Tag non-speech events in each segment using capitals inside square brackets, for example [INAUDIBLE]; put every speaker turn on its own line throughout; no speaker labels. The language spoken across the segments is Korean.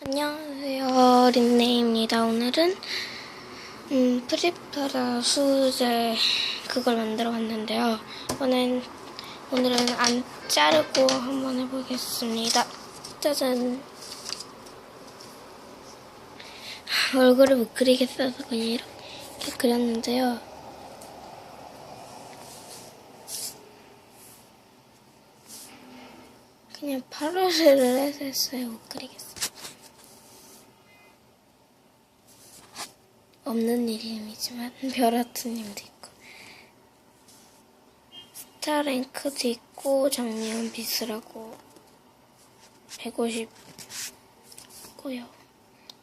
안녕하세요. 린네입니다. 오늘은 음, 프리파라 수제 그걸 만들어 봤는데요. 이번엔 오늘은 안 자르고 한번 해보겠습니다. 짜잔. 얼굴을 못 그리겠어서 그냥 이렇게 그렸는데요. 그냥 파르르를 해서 [LAUGHS] 했어요. 못 그리겠어요. 없는 이름이지만 벼라트님도 있고 스타랭크도 있고 정리원 비스라고 150 있고요.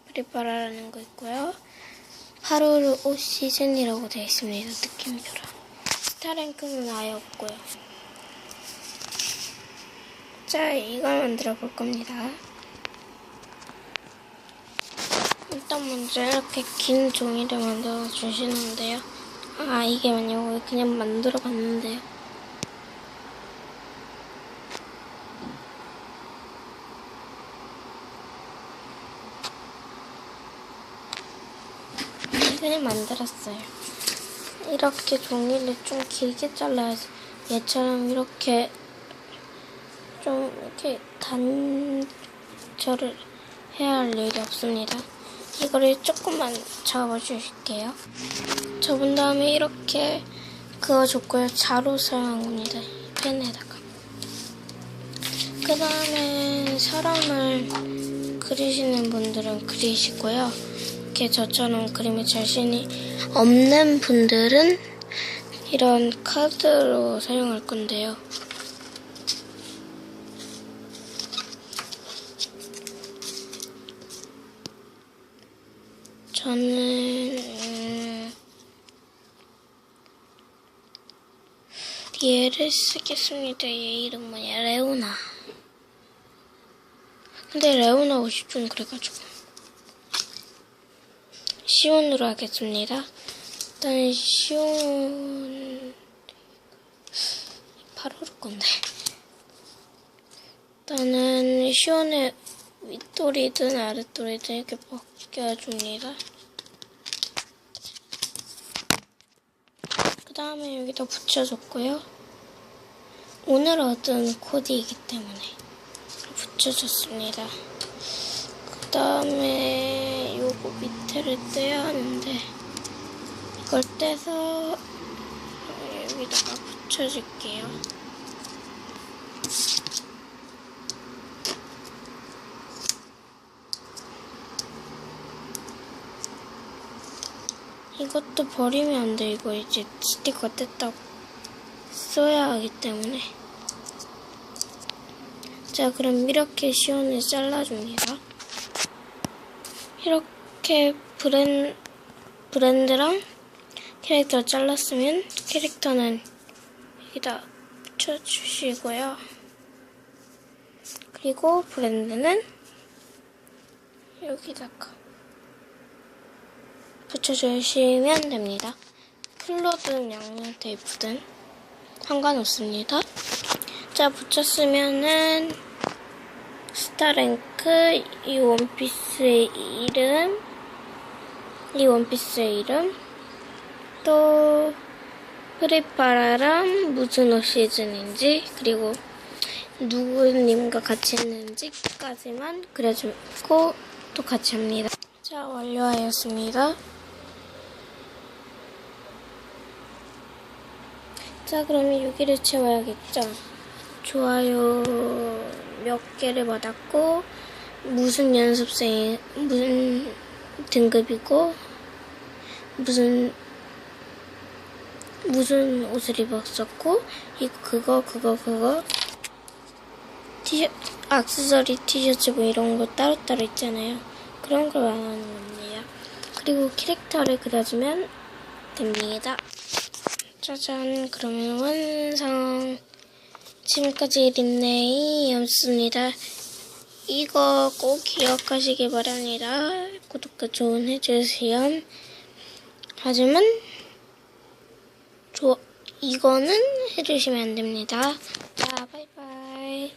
프리파라라는 거 있고요. 하루를 옷 시즌이라고 되어 있습니다. 느낌표랑 스타랭크는 아예 없고요. 자 이걸 만들어 볼 겁니다 일단 먼저 이렇게 긴 종이를 만들어 주시는데요. 아, 이게 뭐냐고 그냥 만들어 봤는데요. 그냥 만들었어요. 이렇게 종이를 좀 길게 잘라야지. 얘처럼 이렇게 좀 이렇게 단절을 해야 할 일이 없습니다. 이거를 조금만 접어줄게요. 접은 다음에 이렇게 그어줬고요. 자로. 이 펜에다가. 그 다음에 사람을 그리시는 분들은 그리시고요. 이렇게 저처럼 그림에 자신이 없는 분들은 이런 카드로 사용할 건데요. 저는 음, 얘를 쓰겠습니다. 얘 이름 뭐냐? 레오나. 근데 레오나 옷이 좀 그래가지고 시온으로 하겠습니다. 일단 시온 바로 올 건데. 일단은 시온의 윗돌이든 아랫돌이든 이렇게 벗겨줍니다. 다음에 여기다 붙여줬고요. 오늘 얻은 코디이기 때문에 붙여줬습니다. 그 다음에 요거 밑에를 떼야 하는데 이걸 떼서 여기다가 붙여줄게요. 이것도 버리면 안 돼. 이거 이제 스티커 뗐다고 써야 하기 때문에. 자, 그럼 이렇게 시원을 잘라줍니다. 이렇게 브랜, 브랜드랑 캐릭터 잘랐으면 캐릭터는 여기다 붙여주시고요. 그리고 브랜드는 여기다가 붙여주시면 됩니다. 필로든 양면 테이프든 상관없습니다. 자, 붙였으면은 스타랭크 이 원피스의 이름 이 원피스의 이름 또 프리파라랑 무슨 옷 시즌인지 그리고 누구님과 같이 했는지까지만 그려주고 또 같이 합니다. 자, 완료하였습니다. 자, 그러면 여기를 채워야겠죠? 좋아요 몇 개를 받았고, 무슨 연습생, 무슨 등급이고, 무슨, 무슨 옷을 입었었고, 이거, 그거, 그거, 그거, 티셔, 악세서리 티셔츠 뭐 이런 거 따로따로 있잖아요. 그런 걸 말하는 겁니다. 그리고 캐릭터를 그려주면 됩니다. 짜잔, 그러면 완성. 지금까지 린네이 였습니다. 이거 꼭 기억하시기 바랍니다. 구독과 좋은 해주세요. 하지만, 조, 이거는 해주시면 안 됩니다. 자, 바이바이.